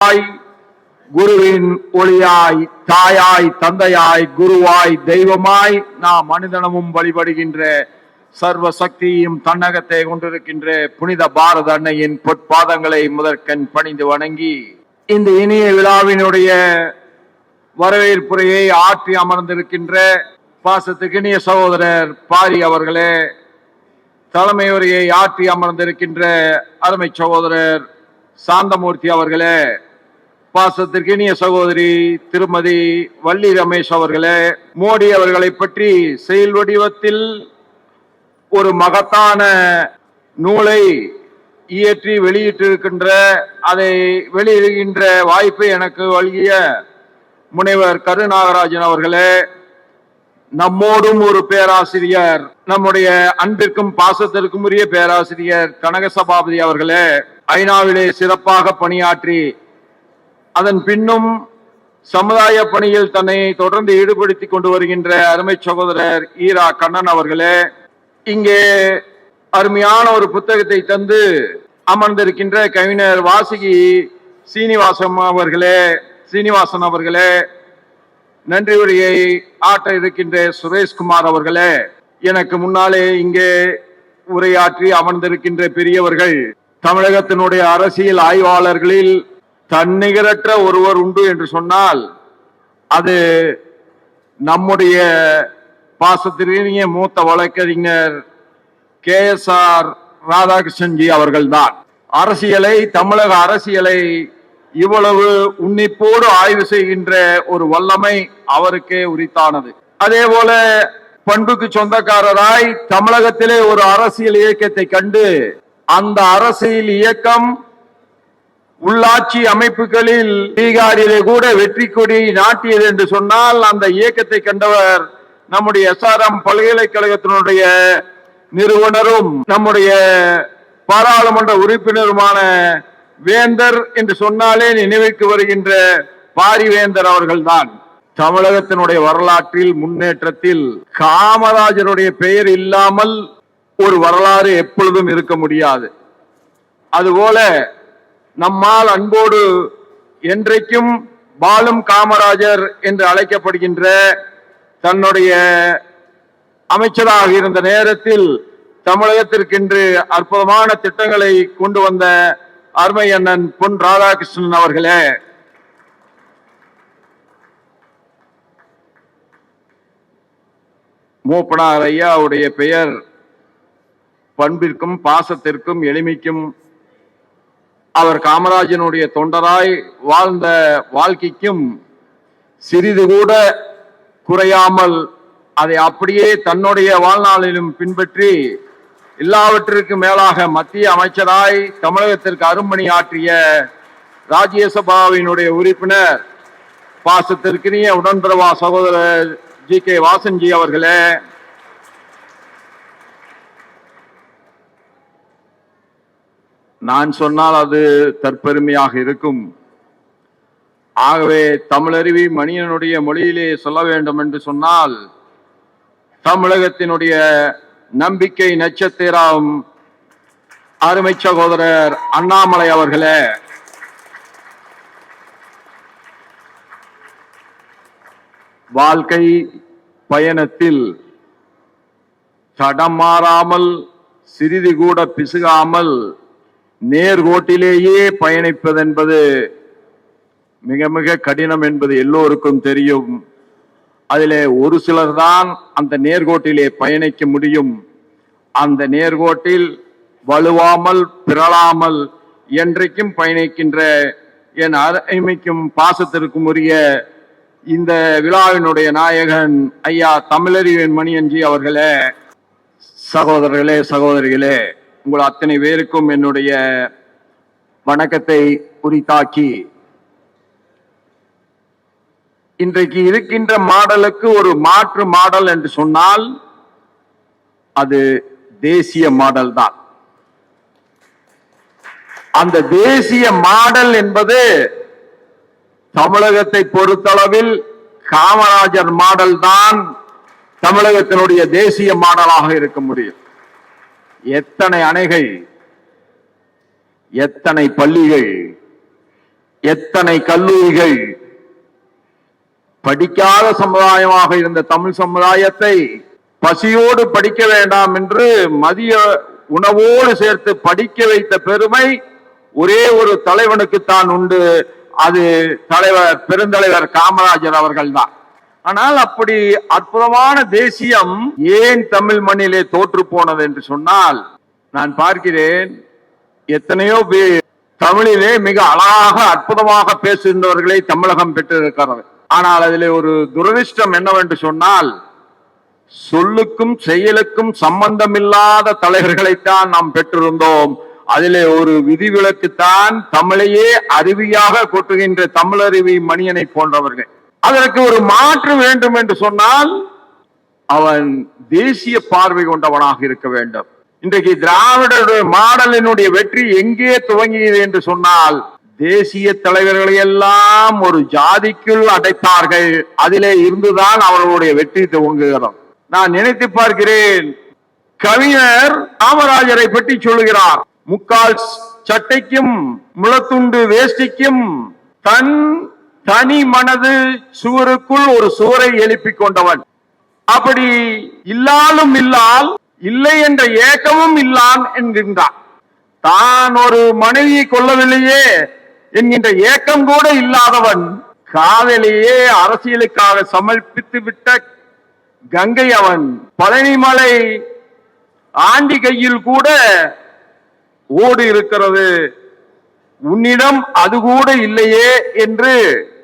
தாய் குருவின் ஒளியாய் தாயாய் தந்தையாய் குருவாய் தெய்வமாய் நாம் மனிதனமும் வழிபடுகின்ற சர்வ சக்தியும் தன்னகத்தை கொண்டிருக்கின்ற புனித பாரத அன்னையின் பொற்பாதங்களை முதற்கண் பணிந்து வணங்கி இந்த இனிய விழாவினுடைய வரவேற்புரையை ஆற்றி அமர்ந்திருக்கின்ற பாசத்துக்கு இனிய சகோதரர் பாரி அவர்களே தலைமை உரையை ஆற்றி அமர்ந்திருக்கின்ற அருமை சகோதரர் சாந்தமூர்த்தி அவர்களே பாசத்திற்கு இனிய சகோதரி திருமதி வள்ளி ரமேஷ் அவர்களே மோடி அவர்களை பற்றி செயல் வடிவத்தில் ஒரு மகத்தான நூலை இயற்றி வெளியிட்டிருக்கின்ற அதை வெளியிடுகின்ற வாய்ப்பை எனக்கு வழங்கிய முனைவர் கருநாகராஜன் அவர்களே நம்மோடும் ஒரு பேராசிரியர் நம்முடைய அன்பிற்கும் பாசத்திற்கும் உரிய பேராசிரியர் கனக சபாபதி அவர்களே ஐநாவிலே சிறப்பாக பணியாற்றி அதன் பின்னும் சமுதாய பணியில் தன்னை தொடர்ந்து ஈடுபடுத்திக் கொண்டு வருகின்ற அருமை சகோதரர் ஈரா கண்ணன் அவர்களே இங்கே அருமையான ஒரு புத்தகத்தை தந்து அமர்ந்திருக்கின்ற கவிஞர் வாசுகி சீனிவாசம் அவர்களே சீனிவாசன் அவர்களே நன்றி உரையை ஆற்ற இருக்கின்ற சுரேஷ்குமார் அவர்களே எனக்கு முன்னாலே இங்கே உரையாற்றி அமர்ந்திருக்கின்ற பெரியவர்கள் தமிழகத்தினுடைய அரசியல் ஆய்வாளர்களில் தன்னிகரற்ற ஒருவர் உண்டு என்று சொன்னால் அது நம்முடைய பாசத்திற்கினிய மூத்த வழக்கறிஞர் கே எஸ் ஆர் ராதாகிருஷ்ணன்ஜி அவர்கள்தான். அரசியலை தமிழக அரசியலை இவ்வளவு உன்னிப்போடு ஆய்வு செய்கின்ற ஒரு வல்லமை அவருக்கே உரித்தானது. அதே போல பண்புக்கு சொந்தக்காரராய் தமிழகத்திலே ஒரு அரசியல் இயக்கத்தை கண்டு அந்த அரசியல் இயக்கம் உள்ளாட்சி அமைப்புகளில் பீகாரிலே கூட வெற்றி கொடி நாட்டியது என்று சொன்னால் அந்த இயக்கத்தை கண்டவர் நம்முடைய எஸ்ஆர்எம் பல்கலைக்கழகத்தினுடைய நிறுவனரும் நம்முடைய பாராளுமன்ற உறுப்பினருமான வேந்தர் என்று சொன்னாலே நினைவுக்கு வருகின்ற பாரிவேந்தர் அவர்கள்தான். தமிழகத்தினுடைய வரலாற்றில் முன்னேற்றத்தில் காமராஜருடைய பெயர் இல்லாமல் ஒரு வரலாறு எப்பொழுதும் இருக்க முடியாது. அதுபோல நம்மால் அன்போடு என்றைக்கும் பாலும் காமராஜர் என்று அழைக்கப்படுகின்ற தன்னுடைய அமைச்சராக இருந்த நேரத்தில் தமிழகத்திற்கென்று அற்புதமான திட்டங்களை கொண்டு வந்த அருமை அண்ணன் பொன் ராதாகிருஷ்ணன் அவர்களே. மூப்பனார் ஐயாவுடைய பெயர் பண்பிற்கும் பாசத்திற்கும் எளிமைக்கும் அவர் காமராஜனுடைய தொண்டராய் வாழ்ந்த வாழ்க்கைக்கும் சிறிது கூட குறையாமல் அதை அப்படியே தன்னுடைய வாழ்நாளிலும் பின்பற்றி எல்லாவற்றிற்கும் மேலாக மத்திய அமைச்சராய் தமிழகத்திற்கு அரும்பணி ஆற்றிய ராஜ்யசபாவினுடைய உறுப்பினர் பாசத்திற்கினிய உடன்பிறவா சகோதரர் ஜி கே வாசன்ஜி அவர்களே நான் சொன்னால் அது தற்பெருமையாக இருக்கும். ஆகவே தமிழருவி மணியனுடைய மொழியிலே சொல்ல வேண்டும் என்று சொன்னால் தமிழகத்தினுடைய நம்பிக்கை நட்சத்திரம் அருமை சகோதரர் அண்ணாமலை அவர்களே. வாழ்க்கை பயணத்தில் தடம் மாறாமல் சிறிது கூட பிசுகாமல் நேர்கோட்டிலேயே பயணிப்பதென்பது மிக மிக கடினம் என்பது எல்லோருக்கும் தெரியும். அதிலே ஒரு சிலர் தான் அந்த நேர்கோட்டிலே பயணிக்க முடியும். அந்த நேர்கோட்டில் வலுவாமல் பிறளாமல் என்றைக்கும் பயணிக்கின்ற என் அருமைக்கும் பாசத்திற்கும் உரிய இந்த விழாவினுடைய நாயகன் ஐயா தமிழறிவின் மணியன்ஜி அவர்களே சகோதரர்களே சகோதரிகளே உங்கள் அத்தனை பேருக்கும் என்னுடைய வணக்கத்தை குறித்தாக்கி இன்றைக்கு இருக்கின்ற மாடலுக்கு ஒரு மாற்று மாடல் என்று சொன்னால் அது தேசிய மாடல் தான். அந்த தேசிய மாடல் என்பது தமிழகத்தை பொறுத்தளவில் காமராஜர் மாடல் தான் தமிழகத்தினுடைய தேசிய மாடலாக இருக்க முடியும். எத்தனை அணைகள்? எத்தனை பள்ளிகள்? எத்தனை கல்லூரிகள்? படிக்காத சமுதாயமாக இருந்த தமிழ் சமுதாயத்தை பசியோடு படிக்க வேண்டாம் என்று மதிய உணவோடு சேர்த்து படிக்க வைத்த பெருமை ஒரே ஒரு தலைவனுக்கு தான் உண்டு. அது தலைவர் பெருந்தலைவர் காமராஜர் அவர்கள்தான். ஆனால் அப்படி அற்புதமான தேசியம் ஏன் தமிழ் மண்ணிலே தோற்று போனது என்று சொன்னால் நான் பார்க்கிறேன் எத்தனையோ பேர் தமிழிலே மிக அழகாக அற்புதமாக பேசுகின்றவர்களை தமிழகம் பெற்றிருக்கிறது. ஆனால் அதில் ஒரு துரதிர்ஷ்டம் என்னவென்று சொன்னால் சொல்லுக்கும் செயலுக்கும் சம்பந்தமில்லாத தலைவர்களைத்தான் நாம் பெற்றிருந்தோம். அதிலே ஒரு விதிவிலக்குத்தான் தமிழையே அருவியாக கொட்டுகின்ற தமிழருவி மணியனை போன்றவர்கள். அதற்கு ஒரு மாற்று வேண்டும் என்று சொன்னால் அவன் தேசிய பார்வை கொண்டவனாக இருக்க வேண்டும். இன்றைக்கு திராவிடருடைய மாடலினுடைய வெற்றி எங்கே துவங்கியது என்று சொன்னால் தேசிய தலைவர்களை எல்லாம் ஒரு ஜாதிக்குள் அடைத்தார்கள். அதிலே இருந்துதான் அவர்களுடைய வெற்றி துவங்குகிறோம் நான் நினைத்து பார்க்கிறேன் கவிஞர் காமராஜரை பற்றி சொல்லுகிறார். முக்கால் சட்டைக்கும் முளத்துண்டு வேஷ்டிக்கும் தன் தனி மனது சுவருக்குள் ஒரு சுவரை எழுப்பிக் கொண்டவன். அப்படி இல்லாலும் இல்லால் இல்லை என்ற ஏக்கமும் இல்லான் என்கின்றான். தான் ஒரு மனைவியை கொல்லவில்லையே என்கின்ற ஏக்கம் கூட இல்லாதவன் காதலியே அரசியலுக்காக சமர்ப்பித்து விட்ட கங்கை அவன். பழனிமலை ஆண்டி கையில் கூட ஓடு இருக்கிறது. உன்னிடம் அது கூட இல்லையே என்று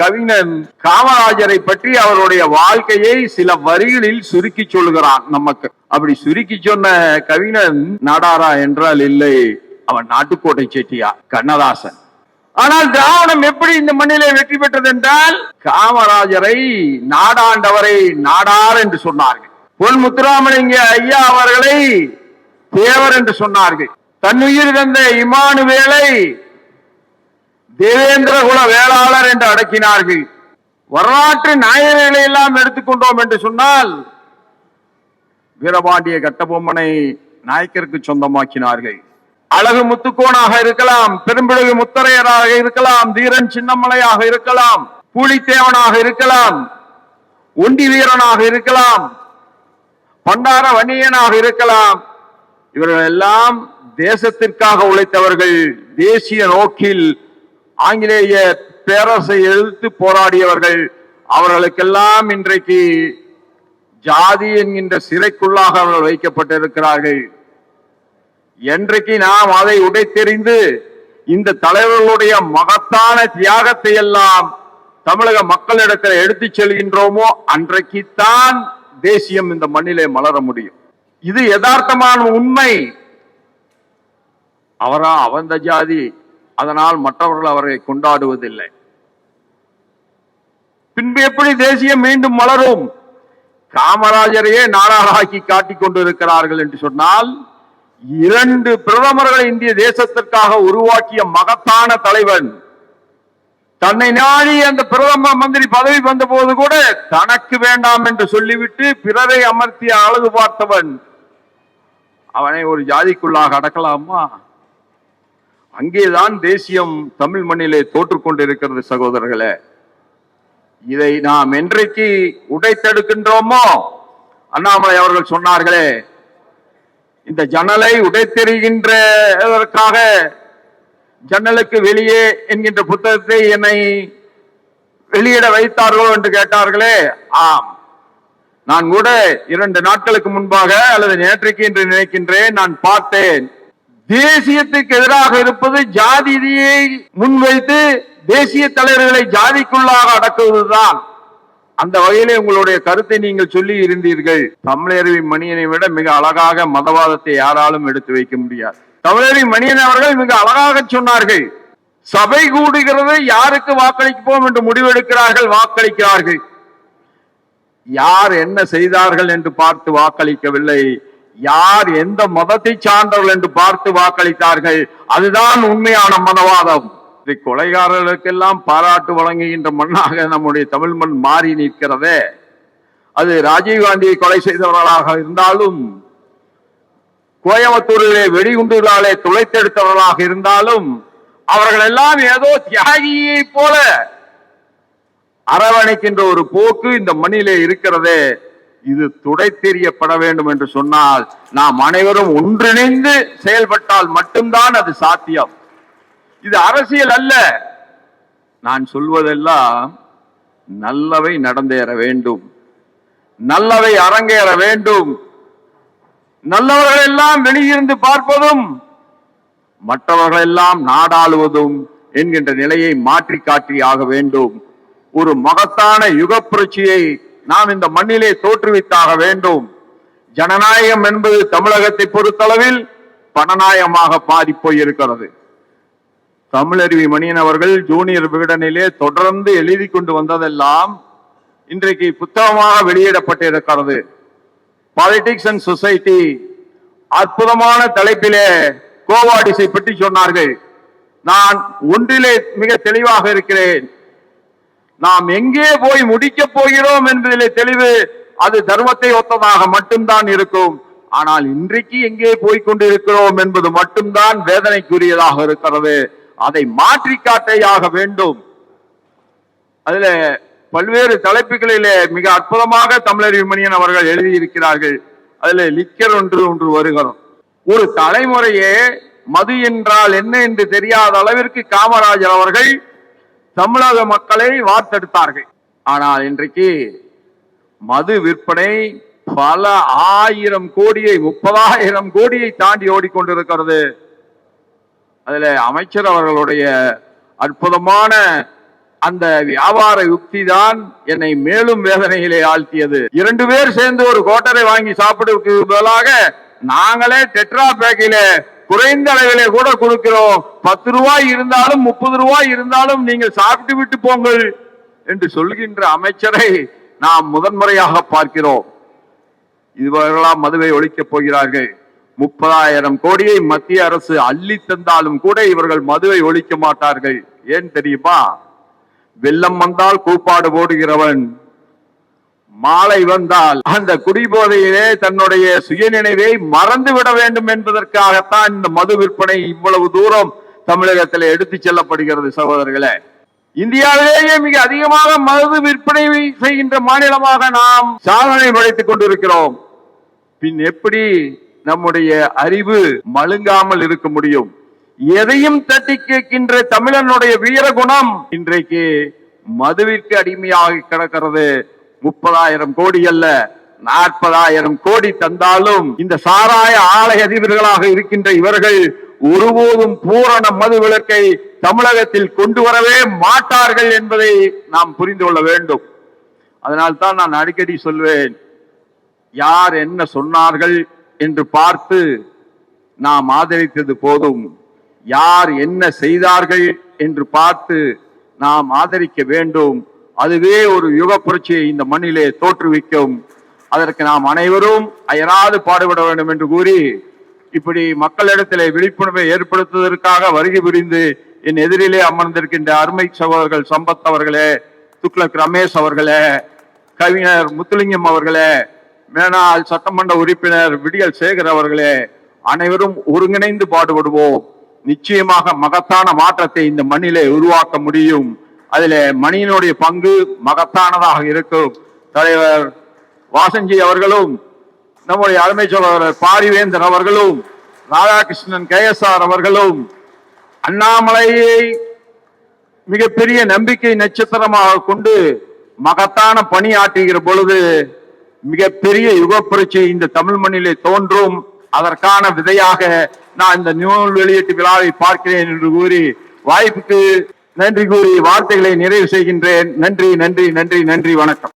கவிஞன் காமராஜரை பற்றி அவருடைய வாழ்க்கையை சில வரிகளில் சுருக்கி சொல்கிறான் நமக்கு. அப்படி சுருக்கி சொன்ன கவிஞன் நாடாரா என்றால் இல்லை அவன் நாட்டுக்கோட்டை செட்டியார் கண்ணதாசன். ஆனால் திராவிடம் எப்படி இந்த மண்ணிலே வெற்றி பெற்றது என்றால் காமராஜரை நாடாண்டவரை நாடார் என்று சொன்னார்கள். பொன் முத்துராமலிங்க ஐயா அவர்களை தேவர் என்று சொன்னார்கள். தன்னுயிர் தந்த இமானுவேலை தேவேந்திர குல வேளாளர் என்று அடக்கினார்கள். வரலாற்று நாயகர்களை எல்லாம் எடுத்துக்கொண்டோம் என்று சொன்னால் வீரபாண்டிய கட்டபொம்மனை நாயக்கருக்கு சொந்தமாக்கினார்கள். அழகு முத்துக்கோனாக இருக்கலாம் பெரும்பிழகு முத்தரையராக இருக்கலாம் தீரன் சின்னமலையாக இருக்கலாம் பூலித்தேவனாக இருக்கலாம் ஒண்டி வீரனாக இருக்கலாம் பண்டார வன்னியனாக இருக்கலாம். இவர்கள் எல்லாம் தேசத்திற்காக உழைத்தவர்கள் தேசிய நோக்கில் ஆங்கிலேய பேரரசை எதிர்த்து போராடியவர்கள் அவர்களுக்கெல்லாம் இன்றைக்கு ஜாதி என்கின்ற சிறைக்குள்ளாக அவர்கள் வைக்கப்பட்டிருக்கிறார்கள். என்றைக்கு நாம் அதை உடைத்தெறிந்து இந்த தலைவர்களுடைய மகத்தான தியாகத்தை எல்லாம் தமிழக மக்களிடத்தில் எடுத்துச் செல்கின்றோமோ அன்றைக்குத்தான் தேசியம் இந்த மண்ணிலே மலர முடியும். இது யதார்த்தமான உண்மை. அவரா அவந்த ஜாதி. அதனால் மற்றவர்கள் அவரை கொண்டாடுவதில்லை. பின்பு எப்படி தேசியம் மீண்டும் மலரும்? காமராஜரையே நாடாளாக்கி காட்டிக் கொண்டிருக்கிறார்கள் என்று சொன்னால் இரண்டு பிரதமர்களை இந்திய தேசத்திற்காக உருவாக்கிய மகத்தான தலைவன் தன்னை நாடி அந்த பிரதம மந்திரி பதவி வந்த போது கூட தனக்கு வேண்டாம் என்று சொல்லிவிட்டு பிறரை அமர்த்திய அழகு பார்த்தவன். அவனை ஒரு ஜாதிக்குள்ளாக அடக்கலாமா? அங்கேதான் தேசியம் தமிழ் மண்ணிலே தோற்றுக்கொண்டிருக்கிறது சகோதரர்களே. இதை நாம் என்றைக்கு உடைத்தெடுக்கின்றோமோ? அண்ணாமலை அவர்கள் சொன்னார்களே இந்த ஜன்னலை உடைத்தெறிகின்றதற்காக ஜன்னலுக்கு வெளியே என்கின்ற புத்தகத்தை என்னை வெளியிட வைத்தார்களோ என்று கேட்டார்களே ஆம். நான் கூட இரண்டு நாட்களுக்கு முன்பாக அல்லது நேற்றைக்கு என்று நினைக்கின்றேன் நான் பார்த்தேன். தேசியத்துக்கு எதிராக இருப்பது ஜாதியை முன்வைத்து தேசிய தலைவர்களை ஜாதிக்குள்ளாக அடக்குவதுதான். அந்த வகையிலே உங்களுடைய கருத்தை நீங்கள் சொல்லி இருந்தீர்கள். தமிழரவி மணியனை விட மிக அழகாக மதவாதத்தை யாராலும் எடுத்து வைக்க முடியாது. தமிழரவி மணியன் அவர்கள் மிக அழகாக சொன்னார்கள். சபை கூடுகிறது யாருக்கு வாக்களிப்போம் என்று முடிவெடுக்கிறார்கள் வாக்களிக்கிறார்கள். யார் என்ன செய்தார்கள் என்று பார்த்து வாக்களிக்கவில்லை. யார் எந்த மதத்தை சார்ந்தவர்கள் என்று பார்த்து வாக்களித்தார்கள் அதுதான் உண்மையான மதவாதம். கொலைகாரர்களுக்கெல்லாம் பாராட்டு வழங்குகின்ற மண்ணாக நம்முடைய தமிழ் மண் மாறி நிற்கிறதே. அது ராஜீவ்காந்தியை கொலை செய்தவர்களாக இருந்தாலும் கோயம்புத்தூரிலே வெடிகுண்டுகளாலே துளைத்தெடுத்தவர்களாக இருந்தாலும் அவர்கள் எல்லாம் ஏதோ தியாகியை போல அரவணைக்கின்ற ஒரு போக்கு இந்த மண்ணிலே இருக்கிறதே. இது துடை தெரியப்பட வேண்டும் என்று சொன்னால் நாம் அனைவரும் ஒன்றிணைந்து செயல்பட்டால் மட்டும்தான் அது சாத்தியம். இது அரசியல் அல்ல. நான் சொல்வதெல்லாம் நல்லவை நடந்தேற வேண்டும். நல்லவை அரங்கேற வேண்டும். நல்லவர்கள் எல்லாம் வெளியிருந்து பார்ப்பதும் மற்றவர்கள் எல்லாம் நாடாளுவதும் என்கின்ற நிலையை மாற்றி காட்டி ஆக வேண்டும். ஒரு மகத்தான யுக புரட்சியை நாம் இந்த மண்ணிலே தோற்றுவித்தாக வேண்டும். ஜனநாயகம் என்பது தமிழகத்தை பொறுத்தளவில் பணநாயகமாக பாதி போயிருக்கிறது தமிழருவி மணியன் அவர்கள் ஜூனியர் விகடனிலே தொடர்ந்து எழுதி கொண்டு வந்ததெல்லாம் இன்றைக்கு புத்தகமாக வெளியிடப்பட்டிருக்கிறது. பாலிடிக்ஸ் அண்ட் சொசைட்டி அற்புதமான தலைப்பிலே கோவாடிசை பற்றி சொன்னார்கள். நான் ஒன்றிலே மிக தெளிவாக இருக்கிறேன். நாம் எங்கே போய் முடிக்கப் போகிறோம் என்பதிலே தெளிவு அது தர்மத்தை ஒத்ததாக மட்டும்தான் இருக்கும். ஆனால் இன்றைக்கு எங்கே போய் கொண்டிருக்கிறோம் என்பது மட்டும்தான் வேதனைக்குரியதாக இருக்கிறது. அதை மாற்றி காட்டையாக வேண்டும். அதுல பல்வேறு தலைப்புகளிலே மிக அற்புதமாக தமிழர் விமணியன் அவர்கள் எழுதியிருக்கிறார்கள். அதுல லிக்கர் ஒன்று ஒன்று வருகிறோம். ஒரு தலைமுறையே மது என்றால் என்ன என்று தெரியாத அளவிற்கு காமராஜர் அவர்கள் தமிழக மக்களை வார்த்தெடுத்தார்கள் ஆனால் இன்றைக்கு மது விற்பனை பல ஆயிரம் கோடியை முப்பதாயிரம் கோடியை தாண்டி ஓடிக்கொண்டிருக்கிறது. அதுல அமைச்சர் அவர்களுடைய அற்புதமான அந்த வியாபார யுக்தி தான் என்னை மேலும் வேதனையிலே ஆழ்த்தியது. இரண்டு பேர் சேர்ந்து ஒரு கோட்டரை வாங்கி சாப்பிடுவதற்கு பதிலாக நாங்களே டெட்ரா பேக்கில குறைந்த அளவிலே கூட கொடுக்கிறோம். பத்து ரூபாய் இருந்தாலும் முப்பது ரூபாய் இருந்தாலும் நீங்கள் சாப்பிட்டு விட்டு போங்கள் என்று சொல்கின்ற அமைச்சரை நாம் முதன்முறையாக பார்க்கிறோம். இதுவரெல்லாம் மதுவை ஒழிக்கப் போகிறார்கள். முப்பதாயிரம் கோடியை மத்திய அரசு அள்ளி தந்தாலும் கூட இவர்கள் மதுவை ஒழிக்க மாட்டார்கள். ஏன் தெரியுமா? வெள்ளம் வந்தால் கூப்பாடு போடுகிறவன் மாலை வந்தால் அந்த குடிபோதையிலே தன்னுடைய சுயநினைவை மறந்து விட வேண்டும் என்பதற்காகத்தான் இந்த மது விற்பனை இவ்வளவு தூரம் தமிழகத்தில் எடுத்து செல்லப்படுகிறது சகோதரர்களே. இந்தியாவிலேயே மிக அதிகமாக மது விற்பனை செய்கின்ற மாநிலமாக நாம் சாதனை படைத்துக் கொண்டிருக்கிறோம். பின் எப்படி நம்முடைய அறிவு மழுங்காமல் இருக்க முடியும்? எதையும் தட்டி கேட்கின்ற தமிழனுடைய வீரகுணம் இன்றைக்கு மதுவிற்கு அடிமையாக கிடக்கிறது. முப்பதாயிரம் கோடி அல்ல நாற்பதாயிரம் கோடி தந்தாலும் இந்த சாராய ஆலை அதிபர்களாக இருக்கின்ற இவர்கள் ஒருபோதும் பூரண மது விளக்கை தமிழகத்தில் கொண்டு வரவே மாட்டார்கள் என்பதை நாம் புரிந்து கொள்ள வேண்டும். அதனால்தான் நான் அடிக்கடி சொல்வேன் யார் என்ன சொன்னார்கள் என்று பார்த்து நாம் ஆதரித்தது போதும். யார் என்ன செய்தார்கள் என்று பார்த்து நாம் ஆதரிக்க வேண்டும். அதுவே ஒரு யுக புரட்சியை இந்த மண்ணிலே தோற்றுவிக்கும். அதற்கு நாம் அனைவரும் அயராது பாடுபட வேண்டும் என்று கூறி இப்படி மக்களிடத்திலே விழிப்புணர்வை ஏற்படுத்துவதற்காக வருகை புரிந்து என் எதிரிலே அமர்ந்திருக்கின்ற அருமை சகோதரர்கள் சம்பத் அவர்களே துக்ளக் ரமேஷ் அவர்களே கவிஞர் முத்துலிங்கம் அவர்களே மேனாள் சட்டமன்ற உறுப்பினர் விடியல் சேகர் அவர்களே அனைவரும் ஒருங்கிணைந்து பாடுபடுவோம். நிச்சயமாக மகத்தான மாற்றத்தை இந்த மண்ணிலே உருவாக்க முடியும். அதில் மணியினுடைய பங்கு மகத்தானதாக இருக்கும். தலைவர் வாசஞ்சி அவர்களும் நம்முடைய அருமை பாரிவேந்தர் அவர்களும் ராதாகிருஷ்ணன் கேஎஸ்ஆர் அவர்களும் அண்ணாமலையை மிகப்பெரிய நம்பிக்கை நட்சத்திரமாக கொண்டு மகத்தான பணி ஆற்றுகிற பொழுது மிகப்பெரிய யுக புரட்சி இந்த தமிழ் மண்ணிலே தோன்றும். அதற்கான விதையாக நான் இந்த நூல் வெளியீட்டு விழாவை பார்க்கிறேன் என்று கூறி வாய்ப்புக்கு நன்றி கூறி வார்த்தைகளை நிறைவு செய்கின்றேன். நன்றி நன்றி நன்றி நன்றி வணக்கம்.